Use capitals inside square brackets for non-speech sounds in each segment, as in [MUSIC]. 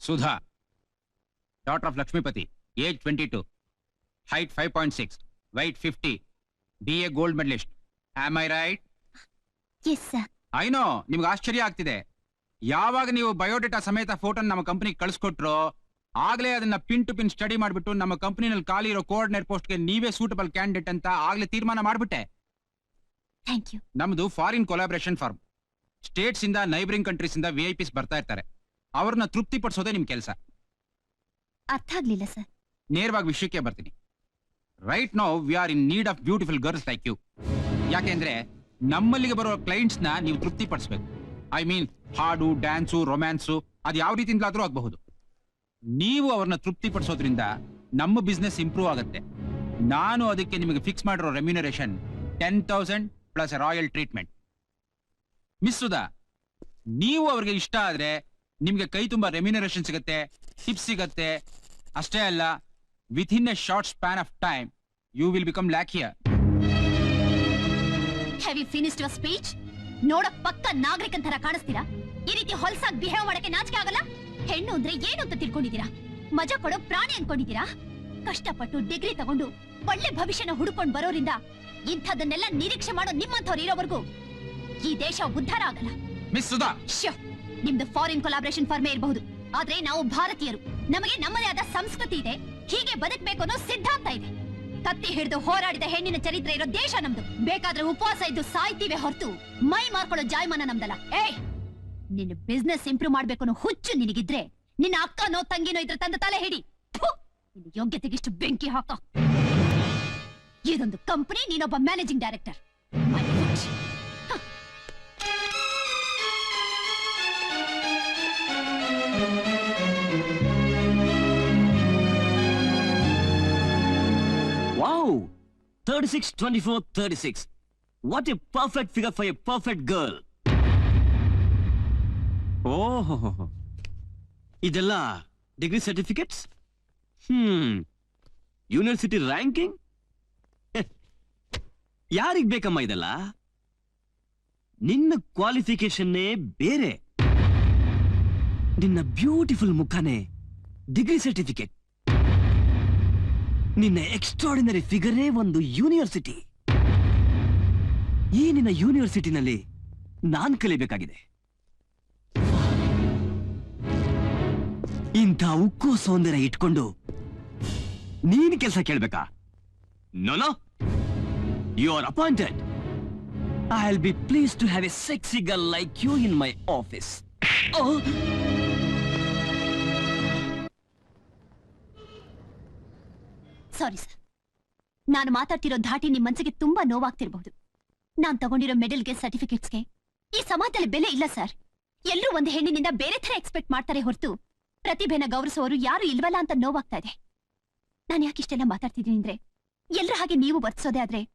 Sudha daughter of Lakshmipathi age twenty two height five point six weight fifty D A gold medalist am I right yes sir I know ನಿಮ್ಗೆ ಆಶ್ಚರ್ಯ ಆಗ್ತಿದೆ. ಯಾವಾಗ ನೀವು biodata ಸಮೇತ photo ನಮ್ಮ ಕಂಪನಿಗೆ ಕಳಿಸ್ಕೊಟ್ರು ಆಗ್ಲೇ ಅದನ್ನ ಪಿನ್ ಟು ಪಿನ್ ಸ್ಟಡಿ ಮಾಡಿಬಿಟ್ಟು ನಮ್ಮ ಕಂಪನಿನಲ್ಲಿ ಖಾಲಿ ಇರೋ ಕೋಆರ್ಡಿನೇಟ್ ಪೋಸ್ಟ್ಗೆ ನೀವೇ ಸೂಟಬಲ್ ಕ್ಯಾಂಡಿಡೇಟ್ ಅಂತ ಆಗ್ಲೇ ತೀರ್ಮಾನ ಮಾಡ್ಬಿಟ್ಟೆ. ಥ್ಯಾಂಕ್ ಯು ನಮ್ದು ಫಾರಿನ್ ಕೊಲಾಬ್ರೇಷನ್ ಫಾರ್ಮ್ ಸ್ಟೇಟ್ಸ್ ಇಂದ ನೈಬರಿಂಗ್ ಕಂಟ್ರೀಸ್ ಇಂದ ವಿ ಐ ಪಿಸ್ ಬರ್ತಾ ಇರ್ತಾರೆ. ಅವ್ರನ್ನ ತೃಪ್ತಿ ಪಡಿಸೋದೇ ನಿಮ್ ಕೆಲಸ. ಅರ್ಥ ಆಗ್ಲಿಲ್ಲ ಸರ್. ನೇರವಾಗಿ ವಿಷಯಕ್ಕೆ ಬರ್ತೀನಿ. Right now we are in need of beautiful girls like you ಯಾಕೆಂದ್ರೆ ನಮ್ಮಲ್ಲಿಗೆ ಬರೋ ಕ್ಲೈಂಟ್ಸ್ನ ನೀವು ತೃಪ್ತಿ ಪಡಿಸ್ಬೇಕು ಐ ಮೀನ್ ಹಾಡು ಡ್ಯಾನ್ಸು ರೊಮ್ಯಾನ್ಸು ಅದು ಯಾವ ರೀತಿಯಿಂದಲಾದ್ರೂ ಆಗಬಹುದು. ನೀವು ಅವ್ರನ್ನ ತೃಪ್ತಿ ಪಡಿಸೋದ್ರಿಂದ ನಮ್ಮ ಬಿಸ್ನೆಸ್ ಇಂಪ್ರೂವ್ ಆಗುತ್ತೆ. ನಾನು ಅದಕ್ಕೆ ನಿಮಗೆ ಫಿಕ್ಸ್ ಮಾಡಿರೋ remuneration ten thousand plus royal treatment miss Sudha ನೀವು ಅವ್ರಿಗೆ ಇಷ್ಟ ಆದ್ರೆ ನಿಮ್ಗೆ ಕೈ ತುಂಬಾ ರೆಮ್ಯುನರೇಷನ್ ಸಿಗುತ್ತೆ ಟಿಪ್ಸ್ ಸಿಗತ್ತೆ. ಅಷ್ಟೇ ಅಲ್ಲ with in a short span of time you will become lack here have you finished your speech ನೋಡ ಪಕ್ಕ ನಾಗರಿಕ ತರ ಕಾಣಿಸ್ತೀರಾ? ಈ ರೀತಿ ಹೊಲ್ಸಾಗ್ ಬಿಹೇವ್ ಮಾಡಕ್ಕೆ ನಾಚಿಕೆ ಆಗಲ್ಲ? ಹೆಣ್ಣು ಅಂದ್ರೆ ಏನು ಅಂತ ತಿಳ್ಕೊಂಡಿದ್ದೀರಾ? ಮಜಾ ಕೊಡೋ ಪ್ರಾಣಿ ಅನ್ಕೊಂಡಿದ್ದೀರಾ? ಕಷ್ಟಪಟ್ಟು ಡಿಗ್ರಿ ತಗೊಂಡು ಒಳ್ಳೆ ಭವಿಷ್ಯನ ಹುಡುಕೊಂಡ್ ಬರೋರಿಂದ ಇಂಥದನ್ನೆಲ್ಲ ನಿರೀಕ್ಷೆ ಮಾಡೋ ನಿಮ್ಮಂಥವ್ರು ಇರೋವರೆಗೂ ಈ ದೇಶ ಉದ್ಧಾರ ಆಗಲ್ಲ. ಮಿಸ್ ಸುಧಾ. ಶ್ಯೋ, ನಿಮ್ದು ಫಾರಿನ್ ಕೊಲಾಬ್ರೇಷನ್ ಫರ್ಮೇ ಇರಬಹುದು. ಆದ್ರೆ ನಾವು ಭಾರತೀಯರು. ನಮಗೆ ನಮ್ಮದೇ ಆದ ಸಂಸ್ಕೃತಿ ಇದೆ. ಹೀಗೆ ಬದುಕಬೇಕು ಅನ್ನೋ ಸಿದ್ಧಾಂತ ಇದೆ. ಕತ್ತಿ ಹಿಡಿದು ಹೋರಾಡಿದ ಹೆಣ್ಣಿನ ಚರಿತ್ರೆ ಇರೋ ದೇಶ ನಮ್ದು. ಬೇಕಾದ್ರೆ ಉಪವಾಸ ಇದ್ದು ಸಾಯ್ತೀವಿ ಹೊರತು. ಮೈ ಮಾರ್ಕೊಳ್ಳೋ ಜಾಯಮಾನ ನಮ್ದಲ್ಲ. ಏ ನಿನ್ನ ಬಿಸ್ನೆಸ್ ಇಂಪ್ರೂವ್ ಮಾಡ್ಬೇಕು ಅನ್ನೋ ಹುಚ್ಚು ನಿನಗಿದ್ರೆ, ನಿನ್ನ ಅಕ್ಕನೋ ತಂಗಿನೋ ಇದ್ರ ತಂದ ತಲೆ ಹಿಡಿ. ಯೋಗ್ಯತೆಗಿಷ್ಟು ಬೆಂಕಿ ಹಾಕ. ಇದೊಂದು ಕಂಪನಿ ನೀನೊಬ್ಬ managing director 36, 24, 36. What a perfect figure for a perfect girl. Oh ಇದೆಲ್ಲ degree certificates hmm university ranking ಯಾರಿಗ್ ಬೇಕಮ್ಮ ಇದೆಲ್ಲ? ನಿನ್ನ ಕ್ವಾಲಿಫಿಕೇಶನ್ನೇ ಬೇರೆ. ನಿನ್ನ ಬ್ಯೂಟಿಫುಲ್ ಮುಖನೇ ಡಿಗ್ರಿ ಸರ್ಟಿಫಿಕೇಟ್ ನಿನ್ನ ಎಕ್ಸ್ಟ್ರಾಡಿನರಿ ಫಿಗರೇ ಒಂದು ಯೂನಿವರ್ಸಿಟಿ ಈ ನಿನ್ನ ಯೂನಿವರ್ಸಿಟಿನಲ್ಲಿ ನಾನ್ ಕಲಿಬೇಕಾಗಿದೆ. ಇಂಥ ಉಕ್ಕು ಸೌಂದರ್ಯ ಇಟ್ಕೊಂಡು ನೀನ್ ಕೆಲಸ ಕೇಳ್ಬೇಕಾ? No you are appointed I will be please to have a sexy girl like you in my office sorry sir. ನಾನು ಮಾತಾಡ್ತಿರೋ ಧಾಟಿ ನಿಮ್ ಮನ್ಸಿಗೆ ತುಂಬಾ ನೋವಾಗ್ತಿರ್ಬಹುದು ನಾನ್ ತಗೊಂಡಿರೋ ಮೆಡಲ್ಗೆ ಸರ್ಟಿಫಿಕೇಟ್ಸ್ಗೆ ಈ ಸಮಾಜದಲ್ಲಿ ಬೆಲೆ ಇಲ್ಲ ಸರ್. ಎಲ್ಲರೂ ಒಂದು ಹೆಣ್ಣಿನಿಂದ ಬೇರೆ ತರ ಎಕ್ಸ್ಪೆಕ್ಟ್ ಮಾಡ್ತಾರೆ ಹೊರತು ಪ್ರತಿಭೆನ ಗೌರವಿಸೋರು ಯಾರು ಇಲ್ವಲ್ಲ ಅಂತ ನೋವಾಗ್ತಾ ಇದೆ. ನಾನು ಯಾಕೆ ಇಷ್ಟೆಲ್ಲ ಮಾತಾಡ್ತಿದ್ದೀನಿ ಅಂದ್ರೆ ಎಲ್ಲರ ಹಾಗೆ ನೀವು ವರ್ತಿಸೋದೇ ಆದ್ರೆ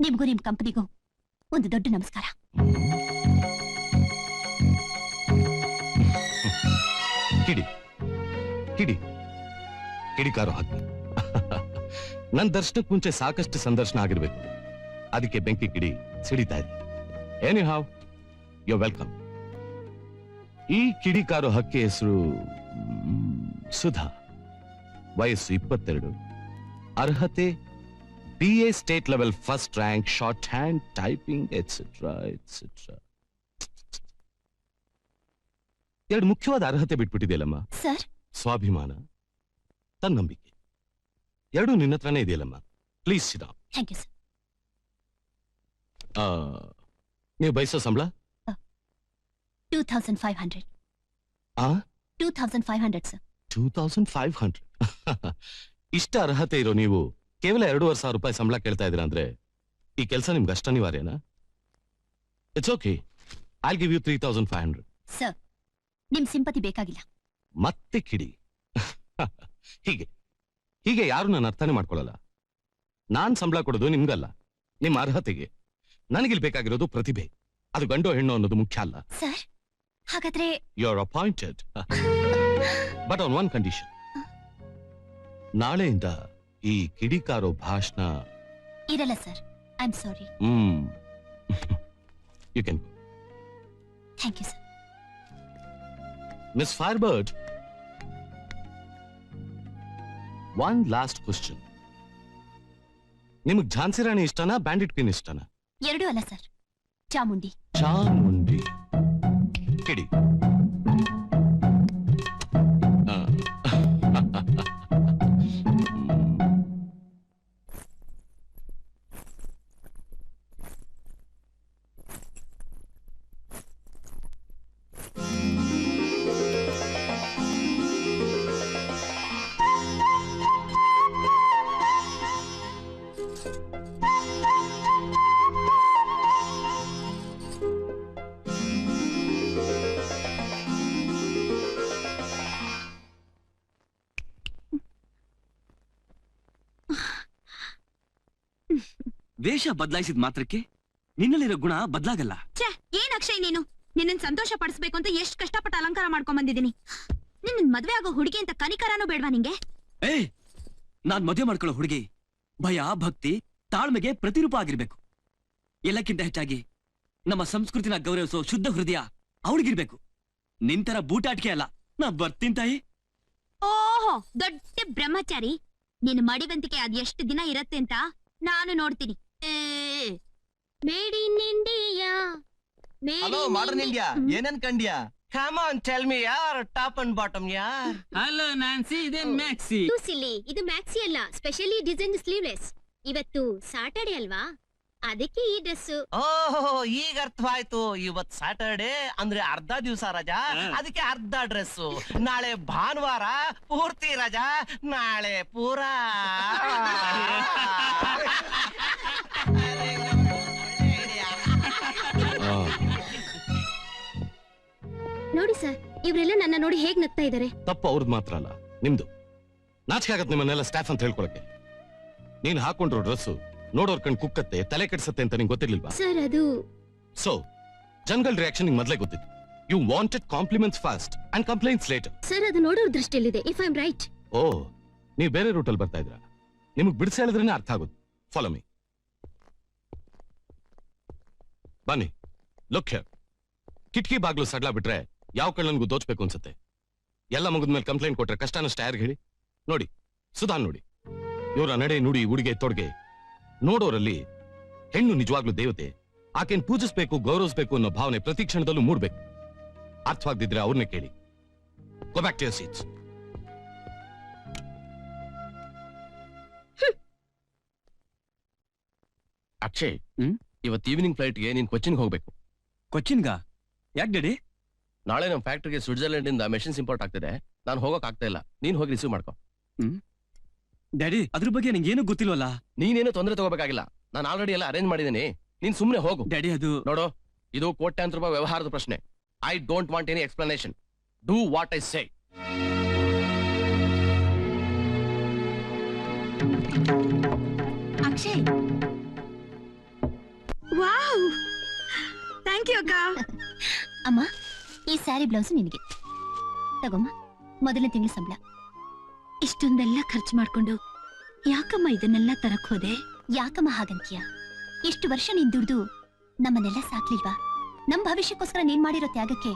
ನಿಮ್ಗೂ ನಿಮ್ ಕಂಪನಿಗೂ ಒಂದು ದೊಡ್ಡ ನಮಸ್ಕಾರ. [LAUGHS] ಕಿಡಿ. ಕಿಡಿ. ಕಿಡಿಕಾರು ಹಾಕಿ ನನ್ ದರ್ಶನಕ್ಕೆ ಮುಂಚೆ ಸಾಕಷ್ಟು ಸಂದರ್ಶನ ಆಗಿರ್ಬೇಕು. ಅದಕ್ಕೆ ಬೆಂಕಿ ಕಿಡಿ ಸಿಡಿತಾ ಇದೆ ಏನಿ ಹಾವ್ ಯು ವೆಲ್ಕಮ್ ಈ ಕಿಡಿಕಾರು ಹಕ್ಕಿ ಹೆಸರು ಸುಧಾ. ವಯಸ್ಸು ಇಪ್ಪತ್ತೆರಡು. ಅರ್ಹತೆ B A state level first rank shorthand typing etcetera etcetera ಎರಡು ಮುಖ್ಯವಾದ ಅರ್ಹತೆ ಬಿಟ್ಬಿಟ್ಟಿದೆಯಲ್ಲಮ್ಮ? ಸರ್. ಸ್ವಾಭಿಮಾನ ತನ್ನಂಬಿಕೆ. ಎರಡೂ ನಿನ್ನ ಹತ್ರನೇ ಇದೆಯಲ್ಲಮ್ಮ. ಪ್ಲೀಸ್ ಸಿದಾ ಥ್ಯಾಂಕ್ ಯು ಸರ್ ನೀವು ಬಯಸೋ ಸಂಬಳ? ಟೂ ತೌಸಂಡ್ ಫೈವ್ ಹಂಡ್ರೆಡ್ ಆ? Two thousand five hundred sir two thousand five hundred ಇಷ್ಟ ಅರ್ಹತೆ ಇರೋ ನೀವು ಕೇವಲ ಎರಡೂವರೆ ಸಾವಿರ ರೂಪಾಯಿ ಸಂಬಳ ಕೇಳ್ತಾ ಇದ್ದೀರಾ ಅಂದ್ರೆ ಈ ಕೆಲಸ ನಿಮ್ಗೆ ಅಷ್ಟ ಅನಿವಾರ್ಯನಾ? It's okay I give you three thousand five hundred sir ನಿಮ್ ಸಿಂಪತಿ ಬೇಕಾಗಿಲ್ಲ. ಮತ್ತೆ ಕಿಡಿ. [LAUGHS] ಹೀಗೆ. ಹೀಗೆ ಯಾರು ನಾನು ಅರ್ಥನೇ ಮಾಡ್ಕೊಳ್ಳಲ್ಲ. ನಾನ್ ಸಂಬಳ ಕೊಡೋದು ನಿಮ್ಗಲ್ಲ ನಿಮ್ಮ ಅರ್ಹತೆಗೆ. ನನಗಿಲ್ ಬೇಕಾಗಿರೋದು ಪ್ರತಿಭೆ. ಅದು ಗಂಡೋ ಹೆಣ್ಣು ಅನ್ನೋದು ಮುಖ್ಯ ಅಲ್ಲ. ಸರ್ ಹಾಗಾದ್ರೆ you are appointed but on one condition ನಾಳೆಯಿಂದ ಈ ಕಿಡಿಕಾರೋ ಭಾಷಣ ಇರಲ್ಲ sir I am sorry hmm you can thank you sir miss firebird one last question ನಿಮಗ್ ಝಾನ್ಸಿ ರಾಣಿ ಇಷ್ಟನಾ ಬ್ಯಾಂಡಿಟ್ ಕ್ವೀನ್ ಇಷ್ಟನಾ? ಎರಡೂ ಅಲ್ಲ ಸರ್. ಚಾಮುಂಡಿ. ಚಾಮುಂಡಿ. ಕಿಡಿ ವೇಷ ಬದಲಾಯಿಸಿದ ಮಾತ್ರಕ್ಕೆ ನಿನ್ನಲ್ಲಿರೋ ಗುಣ ಬದಲಾಗಲ್ಲ. ಛೇ ಏನ್ ಅಕ್ಷಯ್ ನೀನು? ನಿನ್ನ ಸಂತೋಷ ಪಡಿಸ್ಬೇಕು ಅಂತ ಎಷ್ಟು ಕಷ್ಟಪಟ್ಟು ಅಲಂಕಾರ ಮಾಡ್ಕೊಂಡ್ ಬಂದಿದ್ದೀನಿ. ನಿನ್ನ ಮದ್ವೆ ಆಗೋ ಹುಡುಗಿ ಅಂತ ಕನಿಕರನೂ ಬೇಡ್ವಾ ನಿಂಗೆ? ಏ ನಾನ್ ಮದುವೆ ಮಾಡ್ಕೊಳ್ಳೋ ಹುಡುಗಿ ಭಯ ಭಕ್ತಿ ತಾಳ್ಮೆಗೆ ಪ್ರತಿರೂಪ ಆಗಿರ್ಬೇಕು. ಎಲ್ಲಕ್ಕಿಂತ ಹೆಚ್ಚಾಗಿ ನಮ್ಮ ಸಂಸ್ಕೃತಿನ ಗೌರವಿಸೋ ಶುದ್ಧ ಹೃದಯ ಅವಳಿಗಿರ್ಬೇಕು. ನಿಂತರ ಬೂಟಾಟಿಕೆ ಅಲ್ಲ. ನಾ ಬರ್ತೀನಿ ತಾಯಿ. ಓಹೋ ದೊಡ್ಡ ಬ್ರಹ್ಮಚಾರಿ. ನಿನ್ ಮಡಿವಂತಿಕೆ ಅದ್ ಎಷ್ಟು ದಿನ ಇರತ್ತೆ ಅಂತ ನಾನು ನೋಡ್ತೀನಿ. Made in India hello modern India. ಏನೇನ್ ಕಂಡ್ಯಾ? ಕಮ್ ಆನ್ ಟೆಲ್ ಮಿ ಯಾರ್ ಟಾಪ್ ಅಂಡ್ ಬಾಟಮ್ ಯಾರ್ ಹಲೋ ನಾನ್ಸಿ ಇದೇನ್ ಮ್ಯಾಕ್ಸಿ ಸಿಲ್ಲಿ ಇದು ಮ್ಯಾಕ್ಸಿ ಅಲ್ಲ ಸ್ಪೆಷಲಿ ಡಿಸೈನ್ ಸ್ಲೀವ್ಲೆಸ್ ಇವತ್ತು ಸಾಟರ್ಡೆ ಅಲ್ವಾ? ಅದಕ್ಕೆ ಈ ಡ್ರೆಸ್ ಓಹೋ ಈಗ ಅರ್ಥವಾಯ್ತು. ಇವತ್ ಸ್ಯಾಟರ್ಡೆ ಅಂದ್ರೆ ಅರ್ಧ ದಿವಸ ರಜಾ. ಅದಕ್ಕೆ ಅರ್ಧ ಡ್ರೆಸ್ ನಾಳೆ ಭಾನುವಾರ ಪೂರ್ತಿ ರಜಾ. ನಾಳೆ ಪೂರಾ. ನೋಡಿ ಸರ್ ಇವರೆಲ್ಲ ನನ್ನ ನೋಡಿ ಹೇಗ್ ನಗ್ತಾ ಇದ್ದಾರೆ ತಪ್ಪು ಅವ್ರದ್ದು ಮಾತ್ರ ಅಲ್ಲ. ನಿಮ್ದು. ನಾಚಿಕೆ ಆಗತ್ತೆ ನಿಮ್ಮನ್ನೆಲ್ಲ ಸ್ಟಾಫ್ ಅಂತ ಹೇಳ್ಕೊಳಕ್ಕೆ. ನೀನ್ ಹಾಕೊಂಡ್ರು ಡ್ರೆಸ್ಸು ನೋಡೋರ್ ಕಣ್ ಕುಕ್ಕತ್ತೆ ತಲೆ ಕೆಡಿಸತ್ತೆ ಅಂತ ನಿಂಗೆ ಗೊತ್ತಿರ್ಲಿಲ್ವಾ? ಸರ್ ಅದು ಸೊ ಜನಗಳ ರಿಯಾಕ್ಷನ್ ನಿಂಗೆ ಮೊದಲೇ ಗೊತ್ತಿತ್ತು. You wanted compliments first and complaints later sir ಅದು ನೋಡೋರ್ ದೃಷ್ಟಿಯಲ್ಲಿದೆ ಇಫ್ ಐ ಆಮ್ ರೈಟ್ ಓ ನೀವು ಬೇರೆ ರೂಟಲ್ಲಿ ಬರ್ತಾ ಇದ್ರಾ ನಿಮಗೆ ಬಿಡಿಸಿ ಹೇಳಿದ್ರೇನೆ ಅರ್ಥ ಆಗುತ್ತೆ ಫಾಲೋ ಮೀ ಬನ್ನಿ. ಲುಕ್ ಕಿಟಕಿ ಬಾಗ್ಲು ಸಡ್ಲ ಬಿಟ್ರೆ ಯಾವ ಕಳ್ಳನ್ಗೂ ದೋಚ್ಬೇಕು ಅನ್ಸುತ್ತೆ? ಎಲ್ಲ ಮುಗಿದ್ಮೇಲೆ ಕಂಪ್ಲೇಂಟ್ ಕೊಟ್ರೆ ಕಷ್ಟನಷ್ಟ ಯಾರಿಗೆ ಹೇಳಿ? ನೋಡಿ ಸುಧಾನ್ ನೋಡಿ. ಇವರ ನಡೆ ನುಡಿ ಉಡುಗೆ ತೊಡುಗೆ ನೋಡೋರಲ್ಲಿ ಹೆಣ್ಣು ನಿಜವಾಗ್ಲೂ ದೇವತೆ ಆಕೆನ್ ಪೂಜಿಸ್ಬೇಕು ಗೌರವಿಸಬೇಕು ಅನ್ನೋ ಭಾವನೆ ಪ್ರತಿ ಕ್ಷಣದಲ್ಲೂ ಮೂಡ್ಬೇಕು. ಅರ್ಥವಾಗ್ದಿದ್ರೆ ಅವ್ರನ್ನೇ ಕೇಳಿ. Go back to your seats Akshay ಇವತ್ತು ಈವ್ನಿಂಗ್ ಫ್ಲೈಟ್ಗೆ ನೀನ್ ಕೊಚ್ಚಿನ್ ಹೋಗ್ಬೇಕು. ಕೊಚ್ಚಿನ್ಗ? ಯಾಕೆ ಡ್ಯಾಡಿ? ನಾಳೆ ನಮ್ಮ ಫ್ಯಾಕ್ಟ್ರಿಗೆ ಸ್ವಿಟ್ಜರ್ಲೆಂಡ್ ಇಂದ ಮೆಷಿನ್ಸ್ ಇಂಪೋರ್ಟ್ ಆಗ್ತಿದೆ. ನಾನು ಹೋಗಕ್ ಆಗ್ತಾ ಇಲ್ಲ. ನೀನ್ ಹೋಗಿ ರಿಸೀವ್ ಮಾಡ್ಕೊ. ಡ್ಯಾಡಿ ಅದ್ರ ಬಗ್ಗೆ ನಂಗೇನು ಗೊತ್ತಿಲ್ವಲ್ಲ? ನೀನೇನು ತೊಂದರೆ ತಗೋಬೇಕಾಗಿಲ್ಲ. ನಾನು ಆಲ್ರೆಡಿ ಎಲ್ಲ ಅರೇಂಜ್ ಮಾಡಿದ್ದೀನಿ. ನೀನ್ ಸುಮ್ನೆ ಹೋಗು. ಡ್ಯಾಡಿ ಅದು ನೋಡು ಇದು ಕೋಟ್ಯಾಂತರ ರೂಪಾಯಿ ವ್ಯವಹಾರದ ಪ್ರಶ್ನೆ. I don't want any explanation do what I say Akshay. Wow thank you ಅಕ್ಕ. ಅಮ್ಮ ಈ ಸ್ಯಾರಿ ಬ್ಲೌಸ್ ನಿನಗೆ. ತಗೊಮ್ಮ ಮೊದಲನೇ ತಿಂಗಳ ಸಂಬಳ. ಇಷ್ಟೊಂದೆಲ್ಲ ಖರ್ಚು ಮಾಡ್ಕೊಂಡು ಯಾಕಮ್ಮ ಇದನ್ನೆಲ್ಲ ತರಕ್ ಹೋದೆ ಯಾಕಮ್ಮ ಹಾಗಂತೀಯ? ಇಷ್ಟು ವರ್ಷ ನೀನ್ ದುಡ್ದು ನಮ್ಮನ್ನೆಲ್ಲ ಸಾಕ್ಲಿಲ್ವಾ? ನಮ್ ಭವಿಷ್ಯಕ್ಕೋಸ್ಕರ ನೀನ್ ಮಾಡಿರೋ ತ್ಯಾಗಕ್ಕೆ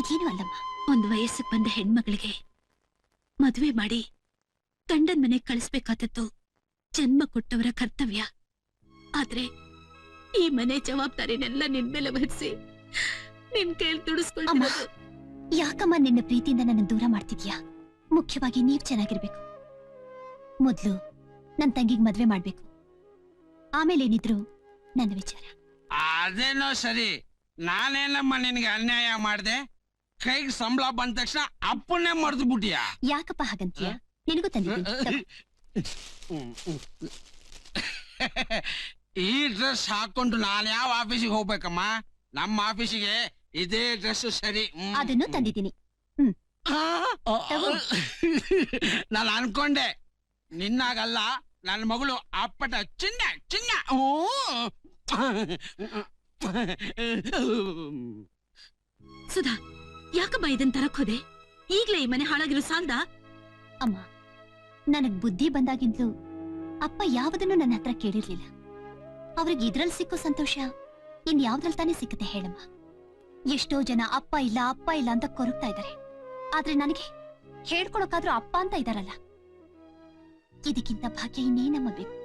ಇದೇನು ಅಲ್ಲಮ್ಮ. ಒಂದ್ ವಯಸ್ಸಿಗೆ ಬಂದ ಹೆಣ್ಮಗಳಿಗೆ ಮದುವೆ ಮಾಡಿ ಗಂಡನ್ ಮನೆಗ್ ಕಳಿಸ್ಬೇಕಾದದ್ದು ಜನ್ಮ ಕೊಟ್ಟವರ ಕರ್ತವ್ಯ. ಆದ್ರೆ ಈ ಮನೆ ಜವಾಬ್ದಾರಿನೆಲ್ಲ ನಿನ್ ಮೇಲೆ ವಹಿಸಿ ನಿನ್ ಕೈಲಿ ದುಡಿಸ್ಕೊಳ್ತಿರೋದು. ಯಾಕಮ್ಮ ನಿನ್ನ ಪ್ರೀತಿಯಿಂದ ನನ್ನ ದೂರ ಮಾಡ್ತಿದ್ಯಾ? ಮುಖ್ಯವಾಗಿ ನೀವ್ ಚೆನ್ನಾಗಿರ್ಬೇಕು. ಮೊದ್ಲು ನನ್ ತಂಗಿಗ್ ಮದ್ವೆ ಮಾಡ್ಬೇಕು. ಆಮೇಲೆ ಏನಿದ್ರು ನನ್ನ ವಿಚಾರ. ಅದೇನೋ ಸರಿ. ನಾನೇನಮ್ಮ ನಿನಗೆ ಅನ್ಯಾಯ ಮಾಡ್ದೆ. ಕೈಗೆ ಸಂಬಳ ಬಂದ ತಕ್ಷಣ ಅಪ್ಪನ್ನೇ ಮರ್ದು ಬಿಟ್ಟಿಯ? ಯಾಕಪ್ಪ ಹಾಗಂತೀಯ? ನಿನಗೂ ತಂದಿದ್ದೀನಿ. ಈ ಡ್ರೆಸ್ ಹಾಕೊಂಡು ನಾನು ಯಾವ ಆಫೀಸಿಗೆ ಹೋಗ್ಬೇಕಮ್ಮ? ನಮ್ಮ ಆಫೀಸಿಗೆ ಇದೇ ಡ್ರೆಸ್ ಸರಿ. ಹ್ಮ್. ಅದನ್ನು ತಂದಿದ್ದೀನಿ. ಆ, ತಗೋ. ನಾನು ಅನ್ಕೊಂಡೆ. ನಿನ್ನಾಗಲ್ಲ ನನ್ನ ಮಗಳು ಅಪ್ಪಟ ಚಿನ್ನ ಚಿನ್ನ. ಓ! ಸುಧಾ ಯಾಕಮ್ಮ ಇದನ್ ತರಕ್ ಹೋದೆ? ಈಗ್ಲೇ ಈ ಮನೆ ಹಾಳಾಗಿರೋ ಸಾಲ್ದ? ಅಮ್ಮ ನನಗ್ ಬುದ್ಧಿ ಬಂದಾಗಿಂದ್ಲು ಅಪ್ಪ ಯಾವುದನ್ನು ನನ್ನ ಹತ್ರ ಕೇಳಿರ್ಲಿಲ್ಲ. ಅವ್ರಿಗೆ ಇದ್ರಲ್ಲಿ ಸಿಕ್ಕೋ ಸಂತೋಷ ಇನ್ ಯಾವ್ದ್ರಲ್ಲಿ ತಾನೇ ಸಿಕ್ಕತ್ತೆ ಹೇಳಮ್ಮ. ಎಷ್ಟೋ ಜನ ಅಪ್ಪ ಇಲ್ಲ ಅಪ್ಪ ಇಲ್ಲ ಅಂತ ಕೊರಗ್ತಾ ಇದ್ದಾರೆ ಆದ್ರೆ ನನಗೆ ಹೇಳ್ಕೊಳಕಾದ್ರೂ ಅಪ್ಪ ಅಂತ ಇದಾರಲ್ಲ. ಇದಕ್ಕಿಂತ ಭಾಗ್ಯ ಇನ್ನೇನಮ್ಮ ಬೇಕು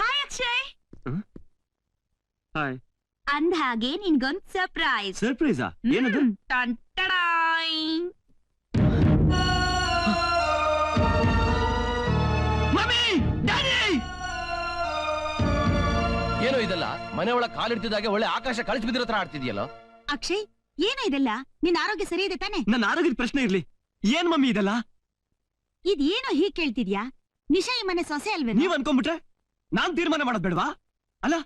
ಹಾಯ್ ಅಕ್ಷಯ್. ಹಾಯ್ ಅಂದ ಹಾಗೆ ನಿನ್ಗೊಂದ್ ಸರ್ಪ್ರೈಸ್ ಸರ್ಪ್ರೈಸಾ ಏನದು? ಏನೋ ಇದಲ್ಲ? ಮನೆ ಒಳಗೆ ಕಾಲಿಡ್ತಿದ್ದಾಗೆ ಒಳ್ಳೆ ಆಕಾಶ ಕಳಿಸಿ ಬಿದ್ದಿರೋ ತರ ಆಡ್ತಿದ್ಯಲ್ಲ? ಅಕ್ಷಯ್ ಏನೋ ಇದೆಲ್ಲ? ನಿನ್ನ ಆರೋಗ್ಯ ಸರಿ ಇದೆ ತಾನೆ? ನನ್ನ ಆರೋಗ್ಯದ ಪ್ರಶ್ನೆ ಇರ್ಲಿ. ಏನ್ ಮಮ್ಮಿ ಇದೆಲ್ಲ? ಇದೇನೋ ಹೀಗ್ ಕೇಳ್ತಿದ್ಯಾ? ನಿಶಾ ಈ ಮನೆ ಸೊಸೆ ಅಲ್ವೇ ನೀವ್ ಅನ್ಕೊಂಡ್ಬಿಟ್ರೆ ನಾನ್ ತೀರ್ಮಾನ ಮಾಡೋದ್ ಬೇಡವಾ? ಅಲ್ಲ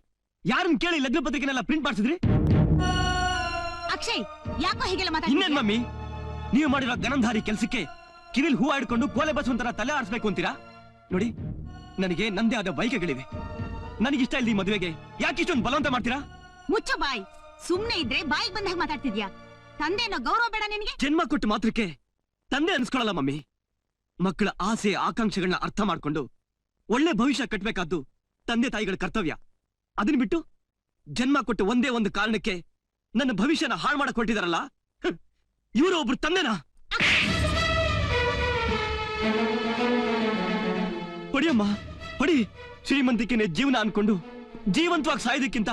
ಯಾರನ್ನ ಕೇಳಿ ಲಗ್ನ ಪತ್ರಿಕೆನೆಲ್ಲ ಪ್ರಿಂಟ್ ಮಾಡ್ಸಿದ್ರಿ? ಅಕ್ಷಯ್ ಯಾಕೋ ಹೀಗೆಲ್ಲ ಇನ್ನೇನ್ ಮಮ್ಮಿ? ನೀವು ಮಾಡಿರೋ ಗನಂಧಾರಿ ಕೆಲ್ಸಕ್ಕೆ ಕಿವಿಲ್ ಹೂ ಆಡ್ಕೊಂಡು ಕೋಲೆ ಬಸವಂತರ ತಲೆ ಆಡಿಸ್ಬೇಕು ಅಂತೀರಾ? ನೋಡಿ ನನಗೆ ನಂದೇ ಆದ ಬೈಕೆಗಳಿವೆ ನನಗಿಷ್ಟ ಇಲ್ಲ ಈ ಮದುವೆಗೆ ಯಾಕೆ ಇಷ್ಟೊಂದು ಬಲವಂತ ಮಾಡ್ತೀರಾ? ಮುಚ್ಚ ಬಾಯ್. ಸುಮ್ನೆ ಇದ್ರೆ ಬಾಯಿಗೆ ಬಂದಾಗ ಮಾತಾಡ್ತಿದ್ಯಾ? ತಂದೆನೋ ಗೌರವ ಬೇಡ ನಿನಗೆ? ಜನ್ಮ ಕೊಟ್ಟು ಮಾತ್ರಕ್ಕೆ ತಂದೆ ಅನ್ಸ್ಕೊಳಲ್ಲ ಮಮ್ಮಿ. ಮಕ್ಕಳ ಆಸೆ ಆಕಾಂಕ್ಷೆಗಳನ್ನ ಅರ್ಥ ಮಾಡ್ಕೊಂಡು ಒಳ್ಳೆ ಭವಿಷ್ಯ ಕಟ್ಬೇಕಾದ್ದು ತಂದೆ ತಾಯಿಗಳ ಕರ್ತವ್ಯ. ಅದನ್ನ ಬಿಟ್ಟು ಜನ್ಮ ಕೊಟ್ಟು ಒಂದೇ ಒಂದು ಕಾರಣಕ್ಕೆ ನನ್ನ ಭವಿಷ್ಯನ ಹಾಳು ಮಾಡಕ್ ಹೊರಟಿದಾರಲ್ಲ ಇವರು ಒಬ್ರು ತಂದೆನಾ? ಪಡಿಯಮ್ಮ ಪಡಿ ಶ್ರೀಮಂತಿಕೆನೆ ಜೀವನ ಅನ್ಕೊಂಡು ಜೀವಂತವಾಗಿ ಸಾಯೋದಕ್ಕಿಂತ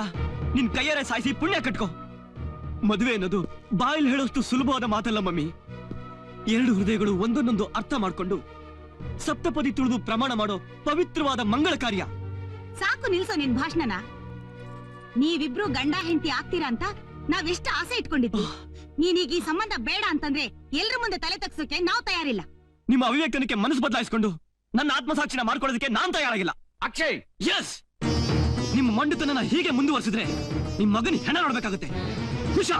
ನಿನ್ ಕೈಯಾರೆ ಸಾಯಿಸಿ ಪುಣ್ಯ ಕಟ್ಕೋ. ಮದುವೆ ಅನ್ನೋದು ಬಾಯಲ್ಲಿ ಹೇಳೋಷ್ಟು ಸುಲಭವಾದ ಮಾತಲ್ಲ ಮಮ್ಮಿ. ಎರಡು ಹೃದಯಗಳು ಒಂದೊಂದೊಂದು ಅರ್ಥ ಮಾಡ್ಕೊಂಡು ಸಪ್ತಪದಿ ತುಳಿದು ಪ್ರಮಾಣ ಮಾಡೋ ಪವಿತ್ರವಾದ ಮಂಗಳ ಕಾರ್ಯ. ಸಾಕು ನಿಲ್ಸೋ ನಿನ್ ಭಾಷಣನ. ನೀವಿಬ್ರು ಗಂಡ ಹೆಂಡತಿ ಆಗ್ತೀರಾ ಅಂತ ನಾವೆಷ್ಟು ಆಸೆ ಇಟ್ಕೊಂಡಿದ್ವಿ. ನೀನೀಗ ಈ ಸಂಬಂಧ ಬೇಡ ಅಂತಂದ್ರೆ ಎಲ್ರ ಮುಂದೆ ತಲೆ ತಗ್ಸೋಕೆ ನಾವ್ ತಯಾರಿಲ್ಲ. ನಿಮ್ಮ ಅವಿವೇಕನಕ್ಕೆ ಮನಸ್ಸು ಬದಲಾಯಿಸ್ಕೊಂಡು ನನ್ನ ಆತ್ಮಸಾಕ್ಷಿನ ಮಾಡ್ಕೊಳ್ಳೋದಕ್ಕೆ ನಾನ್ ತಯಾರಾಗಿಲ್ಲ. ಅಕ್ಷಯ್! ಎಸ್ ನಿಮ್ಮ ಮಂಡಿತನ ಹೀಗೆ ಮುಂದುವರಿಸಿದ್ರೆ ನಿಮ್ ಮಗನ ಹೆಣ ನೋಡ್ಬೇಕಾಗುತ್ತೆ. ಹುಷಾ